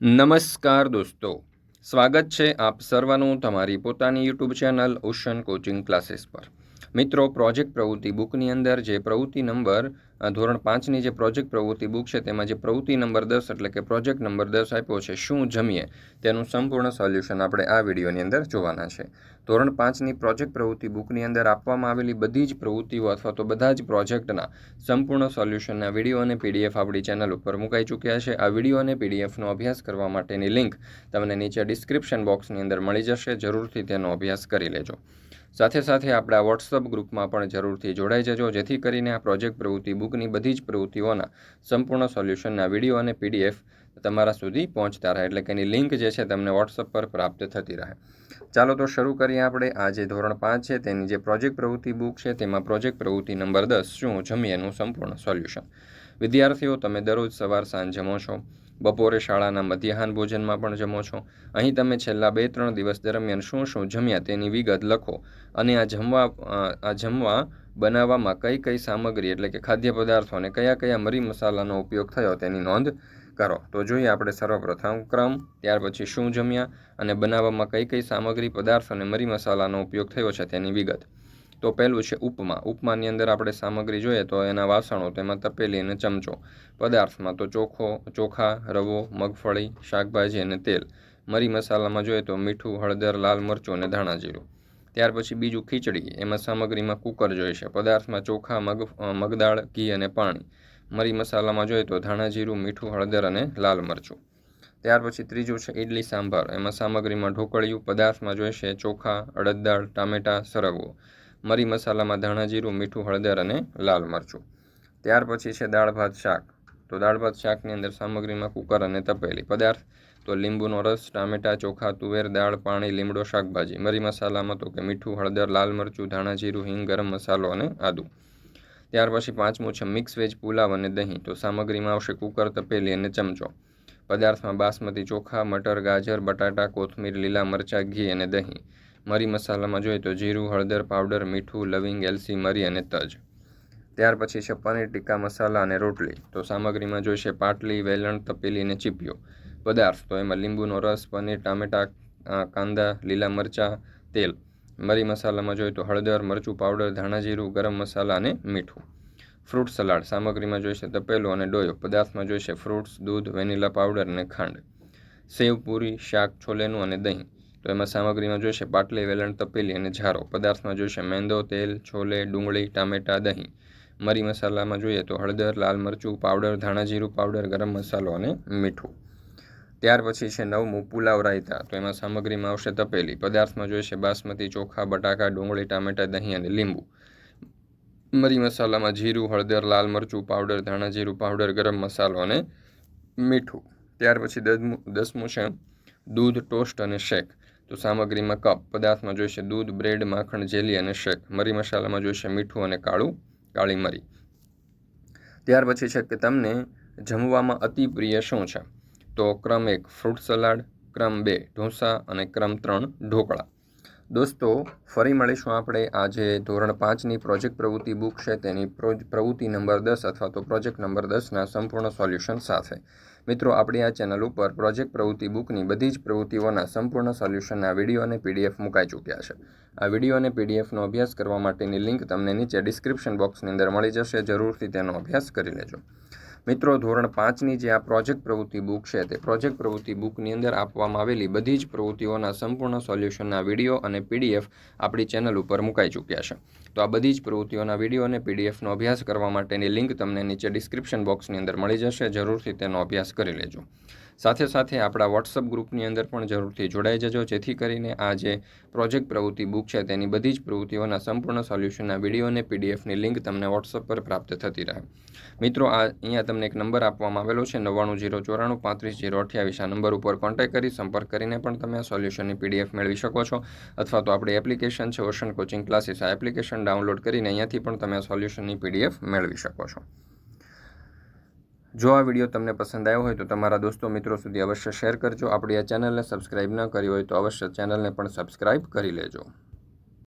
નમસ્કાર દોસ્તો. સ્વાગત છે આપ સર્વનું તમારી પોતાની YouTube channel ocean coaching classes પર. મિત્રો, પ્રોજેક્ટ પ્રવૃત્તિ બુકની અંદર જે પ્રવૃત્તિ નંબર ધોરણ પાંચની જે પ્રોજેક્ટ પ્રવૃત્તિ બુક છે તેમાં જે પ્રવૃત્તિ નંબર દસ એટલે કે પ્રોજેક્ટ નંબર દસ આપ્યો છે, શું જમીએ, તેનું સંપૂર્ણ સોલ્યુશન આપણે આ વિડીયોની અંદર જોવાના છે. ધોરણ પાંચની પ્રોજેક્ટ પ્રવૃત્તિ બુકની અંદર આપવામાં આવેલી બધી જ પ્રવૃત્તિઓ અથવા તો બધા જ પ્રોજેક્ટના સંપૂર્ણ સોલ્યુશનના વીડિયો અને પીડીએફ આપણી ચેનલ ઉપર મુકાઈ ચૂક્યા છે. આ વીડિયો અને પીડીએફનો અભ્યાસ કરવા માટેની લિંક તમને નીચે ડિસ્ક્રિપ્શન બોક્સની અંદર મળી જશે. જરૂરથી તેનો અભ્યાસ કરી લેજો. સાથે સાથે આપણા વોટ્સઅપ ગ્રુપમાં પણ જરૂરથી જોડાઈ જજો. જેથી કરીને આ પ્રોજેક્ટ પ્રવૃત્તિ બુકની બધી જ પ્રવૃત્તિઓના સંપૂર્ણ સોલ્યુશનના વીડિયો અને પીડીએફ તમારા સુધી પહોંચતા રહે. એટલે કે એની લિંક જે છે તમને વોટ્સઅપ પર પ્રાપ્ત થતી રહે. ચાલો તો શરૂ કરીએ આપણે. આ જે ધોરણ પાંચ છે તેની જે પ્રોજેક્ટ પ્રવૃત્તિ બુક છે તેમાં પ્રોજેક્ટ પ્રવૃત્તિ નંબર દસ, શું જમીએ સંપૂર્ણ સોલ્યુશન વિદ્યાર્થીઓ, તમે દરરોજ સવાર સાંજ જમો છો. બપોરે શાળાના મધ્યાહન ભોજનમાં પણ જમો છો. અહીં તમે છેલ્લા બે ત્રણ દિવસ દરમિયાન શું શું જમ્યા તેની વિગત લખો. અને આ જમવા આ જમવા બનાવવામાં કઈ કઈ સામગ્રી એટલે કે ખાદ્ય પદાર્થો અને કયા કયા મરી મસાલાનો ઉપયોગ થયો તેની નોંધ કરો. તો જોઈએ આપણે સર્વપ્રથમ ક્રમ, ત્યાર પછી શું જમ્યા અને બનાવવામાં કઈ કઈ સામગ્રી, પદાર્થ અને મરી મસાલાનો ઉપયોગ થયો છે તેની વિગત. તો પહેલું છે ઉપમા. ઉપમાની અંદર આપણે સામગ્રી જોઈએ તો એના વાસણો તેમાં તપેલી અને ચમચો. પદાર્થમાં તો ચોખો, ચોખા, રવો, મગફળી, શાકભાજી અને તેલ. મરી મસાલામાં જોઈએ તો મીઠું, હળદર, લાલ મરચું અને ધાણા જીરું. ત્યાર પછી બીજું ખીચડી. એમાં સામગ્રીમાં કુકર જોઈશે પદાર્થમાં ચોખા, મગ મગદાળ, ઘી અને પાણી. મરી મસાલામાં જોઈએ તો ધાણા, જીરું, મીઠું, હળદર અને લાલ મરચું. ત્યાર પછી ત્રીજું છે ઇડલી સાંભાર. એમાં સામગ્રીમાં ઢોકળિયું, પદાર્થમાં જોઈશે ચોખા, અડદ દાળ, ટામેટાં, સરગવો. મરી મસાલામાં ધાણા, જીરું, મીઠું, હળદર અને લાલ મરચું. ત્યાર પછી છે દાળ, ભાત, શાક. તો દાળ, ભાત, શાકની અંદર સામગ્રીમાં કુકર અને તપેલી. પદાર્થ? તો લીંબુનો રસ, ટામેટા, ચોખા, તુવેર, દાળ, પાણી, લીમડો, શાકભાજી. મરી મસાલામાં તો કે મીઠું, હળદર, લાલ મરચું, ધાણા, જીરું, હિંગ, ગરમ મસાલો અને આદુ. ત્યાર પછી પાંચમું છે મિક્સ વેજ પુલાવ અને દહીં. તો સામગ્રીમાં આવશે કુકર, તપેલી અને ચમચો. પદાર્થમાં બાસમતી ચોખા, મટર, ગાજર, બટાટા, કોથમીર, લીલા મરચાં, ઘી અને દહીં. મરી મસાલામાં જોઈએ તો જીરું, હળદર, પાવડર, મીઠું, લવિંગ, એલસી, મરી અને તજ. ત્યાર પછી છે પનીર ટીકા મસાલા અને રોટલી. તો સામગ્રીમાં જોઈશે પાટલી, વેલણ, તપેલી અને ચીપિયો. પદાર્થ. તો એમાં લીંબુનો રસ, પનીર, ટામેટા કાંદા, લીલા મરચાં, તેલ. મરી મસાલામાં જોઈએ તો હળદર, મરચું, પાવડર, ધાણા જીરું, ગરમ મસાલા અને મીઠું. ફ્રૂટ સલાડ સામગ્રીમાં જોઈશે તપેલો અને ડોયો. પદાર્થમાં જોઈશે ફ્રૂટ્સ, દૂધ, વેનીલા પાવડર અને ખાંડ. સેવ, પૂરી, શાક, છોલેનું અને દહીં. તો એમાં સામગ્રીમાં જોઈશે પાટલી વેલણ, તપેલી અને ઝારો. પદાર્થમાં જોઈશે મેંદો, તેલ, છોલે, ડુંગળી, ટામેટાં, દહીં. મરી મસાલામાં જોઈએ તો હળદર, લાલ મરચું, પાવડર, ધાણા જીરું, પાવડર, ગરમ મસાલો અને મીઠું. ત્યાર પછી છે નવમું પુલાવ રાયતા. તો એમાં સામગ્રીમાં આવશે તપેલી, પદાર્થમાં જોઈશે બાસમતી ચોખા, બટાકા, ડુંગળી, ટામેટા, દહીં અને લીંબુ. મરી મસાલામાં જીરું, હળદર, લાલ મરચું, પાવડર, ધાણા જીરું, પાવડર, ગરમ મસાલો અને મીઠું. ત્યાર પછી દસમું છે દૂધ, ટોસ્ટ અને શેક. તો સામગ્રીમાં કપ, પદાર્થમાં જોઈશે દૂધ, બ્રેડ, માખણ, જેલી અને શેક. મરી મસાલામાં જોઈશે મીઠું અને કાળું, કાળી મરી. ત્યાર પછી છે કે તમને જમવામાં અતિ પ્રિય શું છે? તો ક્રમ એક ફ્રૂટ સલાડ, ક્રમ બે ઢોસા અને ક્રમ ત્રણ ઢોકળા. દોસ્તો, ફરી મળીશું આપણે આજે ધોરણ પાંચની પ્રોજેક્ટ પ્રવૃત્તિ બુક છે, તેની પ્રવૃત્તિ નંબર દસ અથવા તો પ્રોજેક્ટ નંબર દસના સંપૂર્ણ સોલ્યુશન સાથે. મિત્રો, આપણી આ ચેનલ ઉપર પ્રોજેક્ટ પ્રવૃત્તિ બુકની બધી જ પ્રવૃત્તિઓના સંપૂર્ણ સોલ્યુશનના વીડિયો અને પીડીએફ મુકાઈ ચૂક્યા છે. આ વીડિયો અને પીડીએફનો અભ્યાસ કરવા માટેની લિંક તમને નીચે ડિસ્ક્રિપ્શન બોક્સની અંદર મળી જશે, જરૂરથી તેનો અભ્યાસ કરી લેજો. મિત્રો, ધોરણ પાંચની જે આ પ્રોજેક્ટ પ્રવૃત્તિ બુક છે, તે પ્રોજેક્ટ પ્રવૃત્તિ બુકની અંદર આપવામાં આવેલી બધી જ પ્રવૃત્તિઓના સંપૂર્ણ સોલ્યુશનના વીડિયો અને પીડીએફ આપણી ચેનલ ઉપર મુકાઈ ચૂક્યા છે. તો આ બધી જ પ્રવૃત્તિઓના વીડિયો અને પીડીએફનો અભ્યાસ કરવા માટેની લિંક તમને નીચે ડિસ્ક્રિપ્શન બોક્સની અંદર મળી જશે. જરૂરથી તેનો અભ્યાસ કરી લેજો. સાથે સાથે આપણા વોટ્સઅપ ગ્રુપની અંદર પણ જરૂરથી જોડાઈ જજો. જેથી કરીને આ જે પ્રોજેક્ટ પ્રવૃત્તિ બુક છે તેની બધી જ પ્રવૃત્તિઓના સંપૂર્ણ સોલ્યુશનના વીડિયો અને પીડીએફની લિંક તમને વોટ્સઅપ પર પ્રાપ્ત થતી રહે. મિત્રો, આ અહીંયા તમને એક નંબર આપવામાં આવેલો છે, નવ્વાણું જીરો ચોરાણું પાંત્રીસ જીરો અઠ્યાવીસ. આ નંબર ઉપર કોન્ટેક્ટ કરી, સંપર્ક કરીને પણ તમે આ સોલ્યુશનની પીડીએફ મેળવી શકો છો. અથવા તો આપણી એપ્લિકેશન છે, ઓશન કોચિંગ ક્લાસીસ. આ એપ્લિકેશન ડાઉનલોડ કરીને અહીંયાથી પણ તમે આ સોલ્યુશનની પીડીએફ મેળવી શકો છો. જો આ વીડિયો તમને પસંદ આવ્યો હોય તો તમારા દોસ્તો મિત્રો સુધી અવશ્ય શેર કરજો. આપણી આ ચેનલને સબસ્ક્રાઇબ ન કરી હોય તો અવશ્ય ચેનલને પણ સબસ્ક્રાઈબ કરી લેજો.